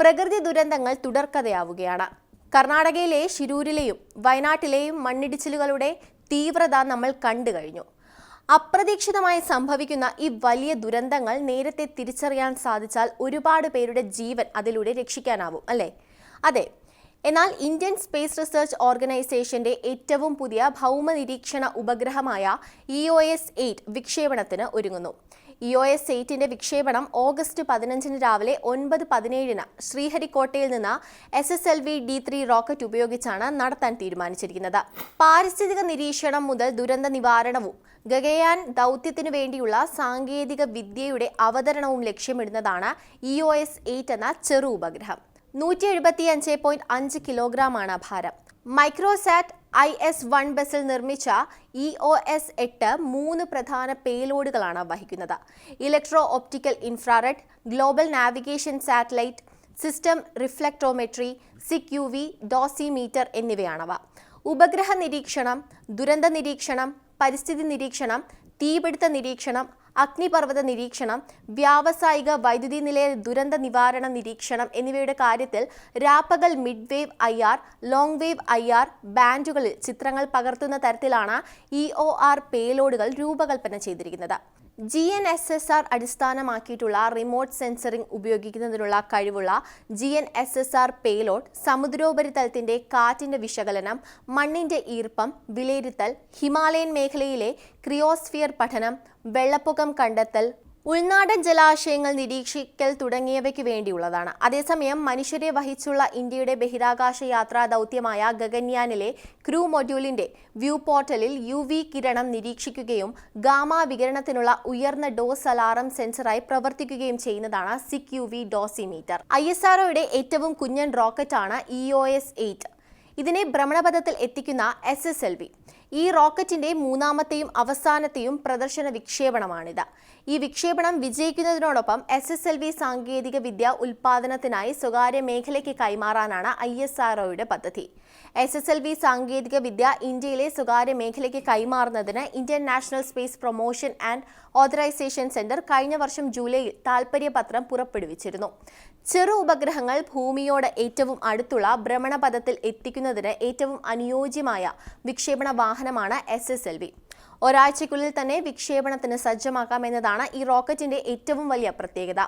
പ്രകൃതി ദുരന്തങ്ങൾ തുടർക്കഥയാവുകയാണ്. കർണാടകയിലെ ശിരൂരിലെയും വയനാട്ടിലെയും മണ്ണിടിച്ചിലുകളുടെ തീവ്രത നമ്മൾ കണ്ടു കഴിഞ്ഞു. അപ്രതീക്ഷിതമായി സംഭവിക്കുന്ന ഈ വലിയ ദുരന്തങ്ങൾ നേരത്തെ തിരിച്ചറിയാൻ സാധിച്ചാൽ ഒരുപാട് പേരുടെ ജീവൻ അതിലൂടെ രക്ഷിക്കാനാവും അല്ലേ? അതെ. എന്നാൽ ഇന്ത്യൻ സ്പേസ് റിസർച്ച് ഓർഗനൈസേഷന്റെ ഏറ്റവും പുതിയ ഭൗമ നിരീക്ഷണ ഉപഗ്രഹമായ ഇ ഒ എസ് എയ്റ്റ് വിക്ഷേപണത്തിന് ഒരുങ്ങുന്നു. ഇ ഒ എസ് എയ്റ്റിന്റെ വിക്ഷേപണം ഓഗസ്റ്റ് പതിനഞ്ചിന് രാവിലെ ഒൻപത് പതിനേഴിന് ശ്രീഹരിക്കോട്ടയിൽ നിന്ന് S S L V D three rocket ഉപയോഗിച്ചാണ് നടത്താൻ തീരുമാനിച്ചിരിക്കുന്നത്. പാരിസ്ഥിതിക നിരീക്ഷണം മുതൽ ദുരന്ത നിവാരണവും ഗഗയാൻ ദൗത്യത്തിനു വേണ്ടിയുള്ള സാങ്കേതിക വിദ്യയുടെ അവതരണവും ലക്ഷ്യമിടുന്നതാണ് ഇ ഒ എസ് എയ്റ്റ് എന്ന ചെറു ഉപഗ്രഹം. നൂറ്റി എഴുപത്തി അഞ്ച് പോയിന്റ് അഞ്ച് കിലോഗ്രാമാണ് ഭാരം. മൈക്രോസാറ്റ് ഐ എസ് വൺ ബസിൽ നിർമ്മിച്ച ഇ ഒ എസ് എട്ട് മൂന്ന് പ്രധാന പേലോഡുകളാണ് വഹിക്കുന്നത്. Electro optical infrared global navigation satellite system reflectometry SiC U V dosimeter എന്നിവയാണവ. ഉപഗ്രഹ നിരീക്ഷണം ദുരന്ത നിരീക്ഷണം പരിസ്ഥിതി നിരീക്ഷണം തീപിടുത്ത നിരീക്ഷണം അഗ്നിപർവത നിരീക്ഷണം വ്യാവസായിക വൈദ്യുതി നിലയ ദുരന്ത നിവാരണ നിരീക്ഷണം എന്നിവയുടെ കാര്യത്തിൽ രാപ്പകൽ mid wave I R long wave I R ബാൻഡുകളിൽ ചിത്രങ്ങൾ പകർത്തുന്ന തരത്തിലാണ് ഇ ഒ ആർ പേലോഡുകൾ രൂപകൽപ്പന ചെയ്തിരിക്കുന്നത്. G N S S R അടിസ്ഥാനമാക്കിയിട്ടുള്ള remote censoring ഉപയോഗിക്കുന്നതിനുള്ള കഴിവുള്ള G N S S R payload സമുദ്രോപരിതലത്തിന്റെ കാറ്റിന്റെ വിശകലനം മണ്ണിന്റെ ഈർപ്പം വിലയിരുത്തൽ ഹിമാലയൻ മേഖലയിലെ ക്രിയോസ്ഫിയർ പഠനം വെള്ളപ്പൊക്കം കണ്ടെത്തൽ ഉൾനാടൻ ജലാശയങ്ങൾ നിരീക്ഷിക്കൽ തുടങ്ങിയവയ്ക്ക് വേണ്ടിയുള്ളതാണ്. അതേസമയം മനുഷ്യരെ വഹിച്ചുള്ള ഇന്ത്യയുടെ ബഹിരാകാശ യാത്രാ ദൗത്യമായ ഗഗൻയാനിലെ ക്രൂ മൊഡ്യൂളിന്റെ വ്യൂ പോർട്ടലിൽ യു വി കിരണം നിരീക്ഷിക്കുകയും ഗാമ വികരണത്തിനുള്ള ഉയർന്ന ഡോസ് അലാറം സെൻസറായി പ്രവർത്തിക്കുകയും ചെയ്യുന്നതാണ് SiC U V dosimeter. I S ഏറ്റവും കുഞ്ഞൻ റോക്കറ്റാണ് ഇ ഒ എസ് എയ്റ്റ് ഇതിനെ ഭ്രമണപഥത്തിൽ എത്തിക്കുന്ന എസ് എസ് എൽ വി ഈ റോക്കറ്റിന്റെ മൂന്നാമത്തെയും അവസാനത്തെയും പ്രദർശന വിക്ഷേപണമാണിത്. ഈ വിക്ഷേപണം വിജയിക്കുന്നതിനോടൊപ്പം എസ് എസ് എൽ വി സാങ്കേതിക വിദ്യ ഉൽപാദനത്തിനായി സ്വകാര്യ മേഖലയ്ക്ക് കൈമാറാനാണ് ഐ എസ് ആർഒയുടെ പദ്ധതി. എസ് എസ് എൽ വി സാങ്കേതിക വിദ്യ ഇന്ത്യയിലെ സ്വകാര്യ മേഖലയ്ക്ക് കൈമാറുന്നതിന് Indian National Space Promotion and Authorisation Centre കഴിഞ്ഞ വർഷം ജൂലൈയിൽ താൽപര്യപത്രം പുറപ്പെടുവിച്ചിരുന്നു. ചെറു ഉപഗ്രഹങ്ങൾ ഭൂമിയോട് ഏറ്റവും അടുത്തുള്ള ഭ്രമണപഥത്തിൽ എത്തിക്കുന്നതിന് ഏറ്റവും അനുയോജ്യമായ വിക്ഷേപണ വാഹനമാണ് എസ് എസ് എൽ വി ഒരാഴ്ചയ്ക്കുള്ളിൽ തന്നെ വിക്ഷേപണത്തിന് സജ്ജമാക്കാമെന്നതാണ് ഈ റോക്കറ്റിന്റെ ഏറ്റവും വലിയ പ്രത്യേകത.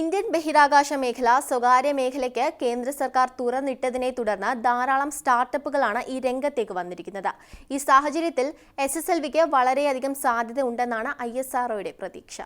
ഇന്ത്യൻ ബഹിരാകാശ മേഖല സ്വകാര്യ മേഖലയ്ക്ക് കേന്ദ്ര സർക്കാർ തുറന്നിട്ടതിനെ തുടർന്ന് ധാരാളം സ്റ്റാർട്ടപ്പുകളാണ് ഈ രംഗത്തേക്ക് വന്നിരിക്കുന്നത്. ഈ സാഹചര്യത്തിൽ എസ് എസ് എൽ വിക്ക് വളരെയധികം സാധ്യത ഉണ്ടെന്നാണ് ഐ എസ് ആർഒയുടെ പ്രതീക്ഷ.